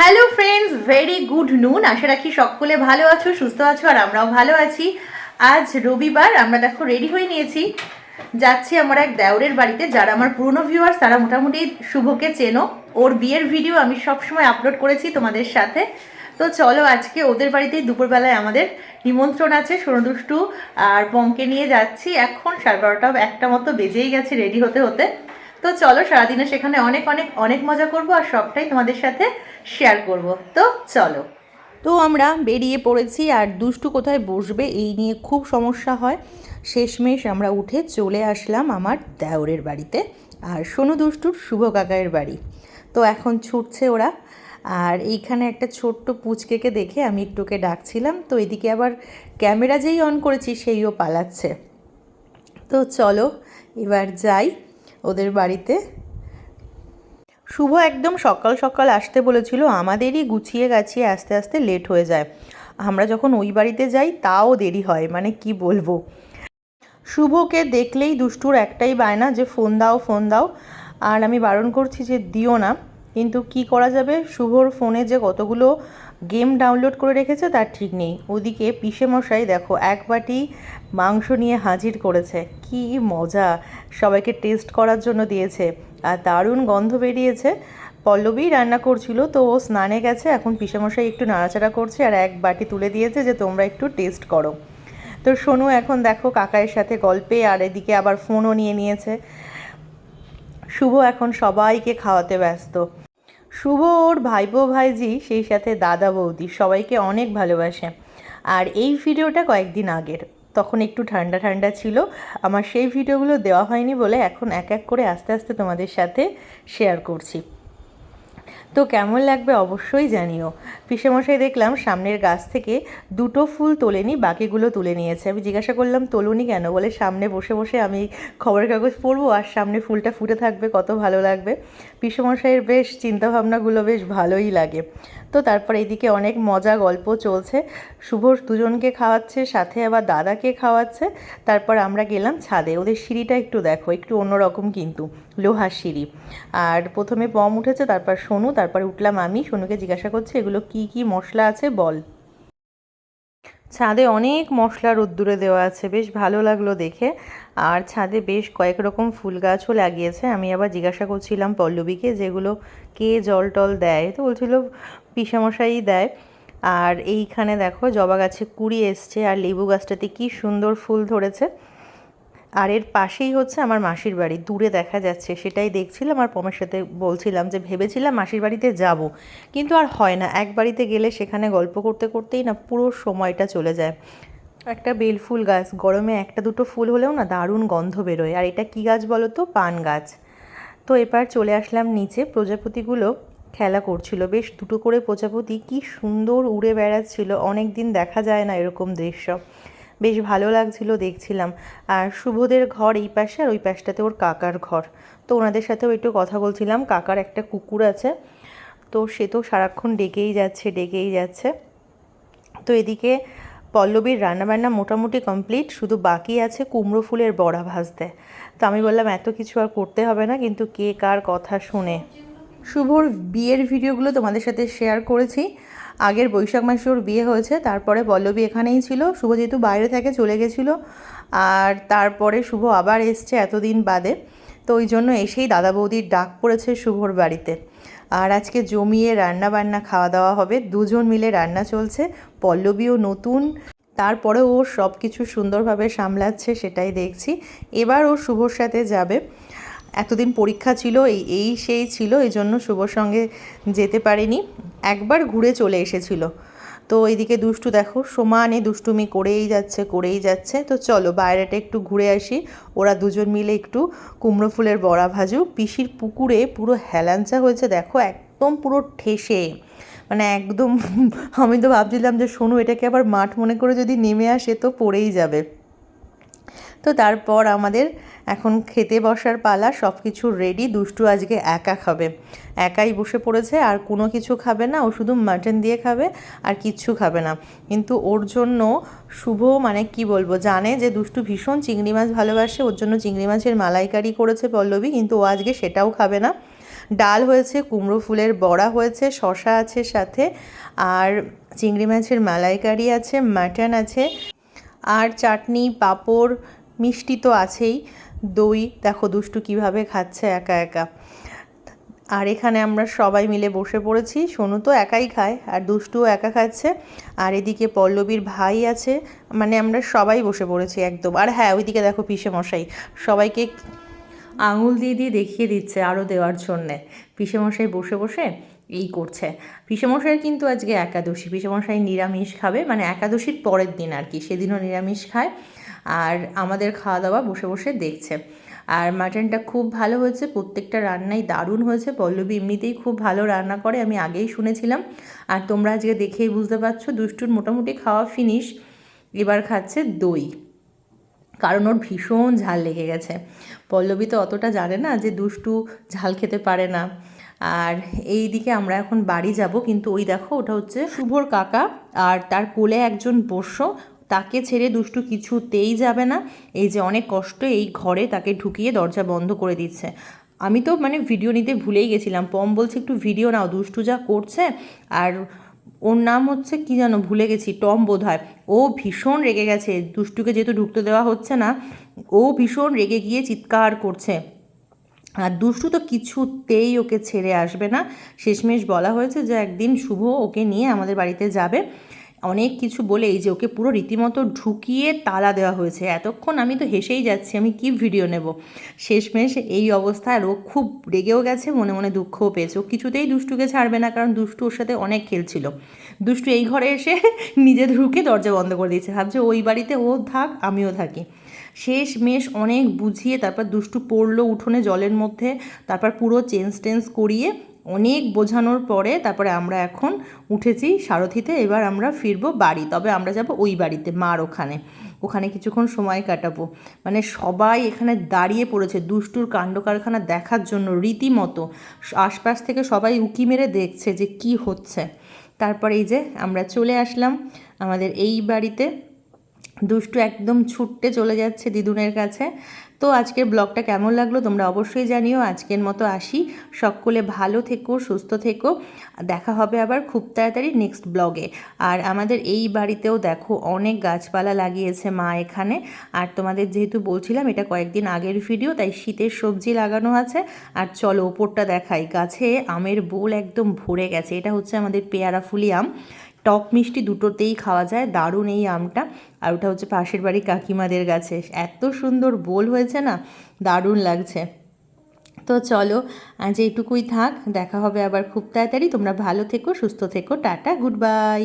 Hello friends very good নুন আশা রাখি সকলে ভালো আছো, সুস্থ আছো, আর আমরাও ভালো আছি। আজ রবিবার, আমরা দেখো রেডি হয়ে নিয়েছি। যাচ্ছি আমার এক দেওরের বাড়িতে, যারা আমার পুরনো ভিউয়ার্স তারা মোটামুটি শুভকে চেনো। ওর বিয়ের ভিডিও আমি সবসময় আপলোড করেছি তোমাদের সাথে। তো চলো আজকে ওদের বাড়িতেই দুপুরবেলায় আমাদের নিমন্ত্রণ আছে সোনদুষ্টু আর পমকে নিয়ে যাচ্ছি। এখন সাড়ে বারোটা, একটা মতো বেজেই গেছে রেডি হতে হতে। তো চলো সারাদিনে সেখানে অনেক অনেক অনেক মজা করব আর সবটাই তোমাদের সাথে শেয়ার করব। তো চলো। তো আমরা বেরিয়ে পড়েছি আর দুষ্টু কোথায় বসবে এই নিয়ে খুব সমস্যা হয়। শেষমেশ আমরা উঠে চলে আসলাম আমার দেওরের বাড়িতে। আর সোনু দুষ্টুর, শুভ কাকায়ের বাড়ি। তো এখন ছুটছে ওরা। আর এইখানে একটা ছোট্ট পুচকেকে দেখে আমি একটুকে ডাকছিলাম। তো এদিকে আবার ক্যামেরা যেই অন করেছি, সেইও পালাচ্ছে। তো চলো, এবার যাই। ওদের বাড়িতে। শুভ একদম সকাল সকাল আসতে বলেছিল, আমাদেরই গুছিয়ে গাছিয়ে আস্তে আস্তে লেট হয়ে যায়। আমরা যখন ওই বাড়িতে যাই, তাও দেরি হয় মানে কি বলব। শুভকে দেখলেই দুষ্টুর একটাই বায়না যে, ফোন দাও ফোন দাও। আর আমি বারণ করছি যে, দিও না। কিন্তু কি করা যাবে? শুভর ফোনে যে কতগুলো গেম ডাউনলোড করে রেখেছে তার ঠিক নেই। ওদিকে পিসে মশাই দেখো, এক বাটি মাংস নিয়ে হাজির করেছে। কি মজা! সবাইকে টেস্ট করার জন্য দিয়েছে। আর দারুণ গন্ধ বেরিয়েছে। পল্লবী রান্না করছিল, তো ও স্নানে গেছে। এখন পিসেমশাই একটু নাড়াচাড়া করছে আর এক বাটি তুলে দিয়েছে যে তোমরা একটু টেস্ট করো। তো সোনু এখন, দেখো, কাকায়ের সাথে গল্পে আর এদিকে আবার ফোনও নিয়ে নিয়েছে। শুভ এখন সবাইকে খাওয়াতে ব্যস্ত। শুভ ওর ভাইপো ভাইজি, সেই সাথে দাদা বৌদি, সবাইকে অনেক ভালোবাসে। আর এই ভিডিওটা কয়েকদিন আগের। তখন একটু ঠান্ডা ঠান্ডা ছিল। আমার সেই ভিডিওগুলো দেওয়া হয়নি বলে এখন এক এক করে আস্তে আস্তে তোমাদের সাথে শেয়ার করছি। তো কেমন লাগবে অবশ্যই জানিও। পিসেমশাই দেখলাম সামনের গাছ থেকে দুটো ফুল তোলেনি, বাকিগুলো তুলে নিয়েছে। আমি জিজ্ঞাসা করলাম, তোলুনি কেন? বলে, সামনে বসে বসে আমি খবরের কাগজ পড়ব আর সামনে ফুলটা ফুটে থাকবে, কত ভালো লাগবে। পিসেমশাইয়ের বেশ চিন্তাভাবনাগুলো বেশ ভালোই লাগে। তো তারপর এদিকে অনেক মজা গল্প চলছে। শুভ দুজনকে খাওয়াচ্ছে, সাথে আবার দাদাকে খাওয়াচ্ছে। তারপর আমরা গেলাম ছাদে। ওদের সিঁড়িটা একটু দেখো, একটু অন্যরকম কিন্তু, লোহার সিঁড়ি। আর প্রথমে পম উঠেছে, তারপর সোনু, তারপর উঠলাম আমি। সোনুকে জিজ্ঞাসা করছি, এগুলো কি কি কি মশলা আছে বল। ছাদে অনেক মশলা রোদ্দুরে দেওয়া আছে, বেশ ভালো লাগল দেখে। আর ছাদে বেশ কয়েক রকম ফুল গাছও লাগিয়েছে। আমি আবার জিজ্ঞাসা করছিলাম পল্লবীকে যেগুলো কে জল টল দেয়, তো বলছিল পিসামশাই দেয়। আর এইখানে দেখো জবা গাছে কুড়ি এসছে, আর লেবু গাছটাতে কি সুন্দর ফুল ধরেছে। আর এর পাশেই হচ্ছে আমার মাসির বাড়ি। দূরে দেখা যাচ্ছে, সেটাই দেখছিলাম আর পমের সাথে বলছিলাম যে ভেবেছিলাম মাসির বাড়িতে যাব। কিন্তু আর হয় না, এক বাড়িতে গেলে সেখানে গল্প করতে করতেই না পুরো সময়টা চলে যায়। একটা বেলফুল গাছ, গরমে একটা দুটো ফুল হলেও না দারুণ গন্ধ বেরোয়। আর এটা কী গাছ বলো তো? পান গাছ। তো এবার চলে আসলাম নিচে, প্রজাপতিগুলো খেলা করছিল। বেশ দুটো করে প্রজাপতি, কি সুন্দর উড়ে বেড়াচ্ছিল। অনেক দিন দেখা যায় না এরকম দৃশ্য। বেশ ভালো লাগছিল দেখছিলাম। আর শুভদের ঘর এই পাশে আর ওই পাশটাতে ওর কাকার ঘর। তো ওনাদের সাথেও একটু কথা বলছিলাম, কাকার একটা কুকুর আছে। তো সে তো সারাক্ষণ ডেকেই যাচ্ছে ডেকেই যাচ্ছে। তো এদিকে পল্লবীর রান্নাবান্না মোটামুটি কমপ্লিট, শুধু বাকি আছে কুমড়ো ফুলের বড়া ভাজতে। তো আমি বললাম, এত কিছু আর করতে হবে না, কিন্তু কে কার কথা শুনে? শুভর বিয়ের ভিডিওগুলো তোমাদের সাথে শেয়ার করেছি। আগের বৈশাখ মাসে ওর বিয়ে হয়েছে, তারপরে পল্লবী এখানেই ছিল শুভ যেহেতু বাইরে থেকে চলে গেছিল, আর তারপরে শুভ আবার এসছে এতদিন বাদে। তো ওই জন্য এসেই দাদা বৌদির ডাক পড়েছে শুভর বাড়িতে। আর আজকে জমিয়ে রান্না বান্না খাওয়া দাওয়া হবে, দুজন মিলে রান্না চলছে, পল্লবীও নতুন তারপরে ও সব কিছু সুন্দরভাবে সামলাচ্ছে সেটাই দেখছি। এবার ও শুভর সাথে যাবে। এতদিন পরীক্ষা ছিল, এই এই সেই ছিল, এই জন্য শুভর সঙ্গে যেতে পারেনি। একবার ঘুরে চলে এসেছিল। তো এইদিকে দুষ্টু দেখো সমানে দুষ্টুমি করেই যাচ্ছে করেই যাচ্ছে। তো চলো বাইরেটা একটু ঘুরে আসি। ওরা দুজন মিলে একটু কুমড়ো ফুলের বড়া ভাজু পিসির পুকুরে পুরো হেলাঞ্চা হয়েছে, দেখো একদম পুরো ঠেসে। মানে একদম, আমি তো ভাবছিলাম যে শোনো এটাকে আবার মাঠ মনে করে যদি নেমে আসে তো পড়েই যাবে। তো তারপর আমাদের এখন খেতে বসার পালা সব কিছু রেডি দুষ্টু আজকে একা খাবে। একাই বসে পড়েছে, আর কোনো কিছু খাবে না, ও শুধু মাটন দিয়ে খাবে, আর কিচ্ছু খাবে না। কিন্তু ওর জন্য শুভ মানে কি বলব, জানে যে দুষ্টু ভীষণ চিংড়ি মাছ ভালোবাসে, ওর জন্য চিংড়ি মাছের মালাইকারি করেছে পল্লবী, কিন্তু ও আজকে সেটাও খাবে না। ডাল হয়েছে, কুমড়ো ফুলের বড়া হয়েছে শশা আছে সাথে, আর চিংড়ি মাছের মালাইকারি আছে মাটন আছে, আর চাটনি, পাঁপড়, মিষ্টি তো আছেই। দই, দেখো দুষ্টু কীভাবে খাচ্ছে একা একা। আর এখানে আমরা সবাই মিলে বসে পড়েছি। সোনু তো একাই খায় আর দুষ্টুও একা খাচ্ছে। আর এদিকে পল্লবীর ভাই আছে। মানে আমরা সবাই বসে পড়েছি একদম। আর হ্যাঁ ওইদিকে দেখো পিসে মশাই। সবাইকে আঙুল দিয়ে দিয়ে দেখিয়ে দিচ্ছে আরও দেওয়ার জন্যে। পিসেমশাই বসে বসে এই করছে। পিসেমশাইয়ের কিন্তু আজকে একাদশী। পিসেমশাই নিরামিষ খাবে। মানে একাদশীর পরের দিন আর কি। সেদিনও নিরামিষ খায়। আর আমাদের খাওয়া দাওয়া বসে বসে দেখছে। আর মাটনটা খুব ভালো হয়েছে, প্রত্যেকটা রান্নাই দারুণ হয়েছে। পল্লবী এমনিতেই খুব ভালো রান্না করে, আমি আগেই শুনেছিলাম। আর তোমরা আজকে দেখেই বুঝতে পারছ, দুষ্টুর মোটামুটি খাওয়া ফিনিশ এবার খাচ্ছে দই। কারণ ওর ভীষণ ঝাল লেগে গেছে। পল্লবী তো অতটা জানে না যে দুষ্টু ঝাল খেতে পারে না। আর এই দিকে আমরা এখন বাড়ি যাব, কিন্তু ওই দেখো, ওটা হচ্ছে শুভর কাকা আর তার কোলে একজন পোষ্য তাকে ছেড়ে দুষ্টু কিছুতেই যাবে না। এই যে অনেক কষ্ট এই ঘরে তাকে ঢুকিয়ে দরজা বন্ধ করে দিচ্ছে। আমি তো মানে ভিডিও নিতে ভুলেই গেছিলাম। পম বলছে, একটু ভিডিও নাও, দুষ্টু যা করছে। আর ওর নাম হচ্ছে, কি যেন ভুলে গেছি, টম বোধ হয় ও ভীষণ রেগে গেছে। দুষ্টুকে যেহেতু ঢুকতে দেওয়া হচ্ছে না, ও ভীষণ রেগে গিয়ে চিৎকার করছে। আর দুষ্টু তো কিছুতেই ওকে ছেড়ে আসবে না। শেষমেশ বলা হয়েছে যে, একদিন শুভ ওকে নিয়ে আমাদের বাড়িতে যাবে। অনেক কিছু বলে এই যে ওকে পুরো রীতিমতো ঢুকিয়ে তালা দেওয়া হয়েছে। এতক্ষণ আমি তো হেসেই যাচ্ছি, আমি কি ভিডিও নেব? শেষমেশ এই অবস্থায় আর ও খুব রেগেও গেছে, মনে মনে দুঃখও পেয়েছে। ও কিছুতেই দুষ্টুকে ছাড়বে না, কারণ দুষ্টু ওর সাথে অনেক খেলছিল। দুষ্টু এই ঘরে এসে নিজে ঢুকে দরজা বন্ধ করে দিয়েছে। ভাবছে ওই বাড়িতে ও থাক, আমিও থাকি। শেষ মেশ অনেক বুঝিয়ে তারপর দুষ্টু পড়ল উঠোনে জলের মধ্যে, তারপর পুরো চেঞ্জ টেঞ্জ করিয়ে অনেক বোঝানোর পরে তারপরে আমরা এখন উঠেছি সারথিতে, এবার আমরা ফিরবো বাড়ি। তবে আমরা যাব ওই বাড়িতে, মার ওখানে। ওখানে কিছুক্ষণ সময় কাটাবো। মানে সবাই এখানে দাঁড়িয়ে পড়েছে দুষ্টুর কাণ্ড কারখানা দেখার জন্য রীতিমতো। আশপাশ থেকে সবাই উকি মেরে দেখছে যে কি হচ্ছে। তারপরে এই যে আমরা চলে আসলাম আমাদের এই বাড়িতে। দুষ্টু একদম ছুটতে চলে যাচ্ছে দিদুনের কাছে। তো আজকের ব্লগটা কেমন লাগল তোমরা অবশ্যই জানিও। আজকের মতো আসি। সকলে ভালো থেকো, সুস্থ থেকো। দেখা হবে আবার খুব তাড়াতাড়ি নেক্সট ব্লগে। আর আমাদের এই বাড়িতেও দেখো অনেক গাছপালা লাগিয়েছে মা এখানে। আর তোমাদের যেহেতু বলছিলাম, এটা কয়েকদিন আগের ভিডিও তাই শীতের সবজি লাগানো আছে। আর চলো ওপরটা দেখাই। গাছে আমের বোল একদম ভরে গেছে। এটা হচ্ছে আমাদের পেয়ারা ফুলি আম। টক মিষ্টি দুটোতেই খাওয়া যায়, দারুণ এই আমটা। আর ওটা হচ্ছে পাশের বাড়ি কাকিমাদের গাছে এত সুন্দর বোল হয়েছে না, দারুণ লাগছে। তো চলো, আজ এইটুকুই থাক, দেখা হবে আবার খুব তাড়াতাড়ি। তোমরা ভালো থেকো, সুস্থ থেকো, টাটা, গুড বাই।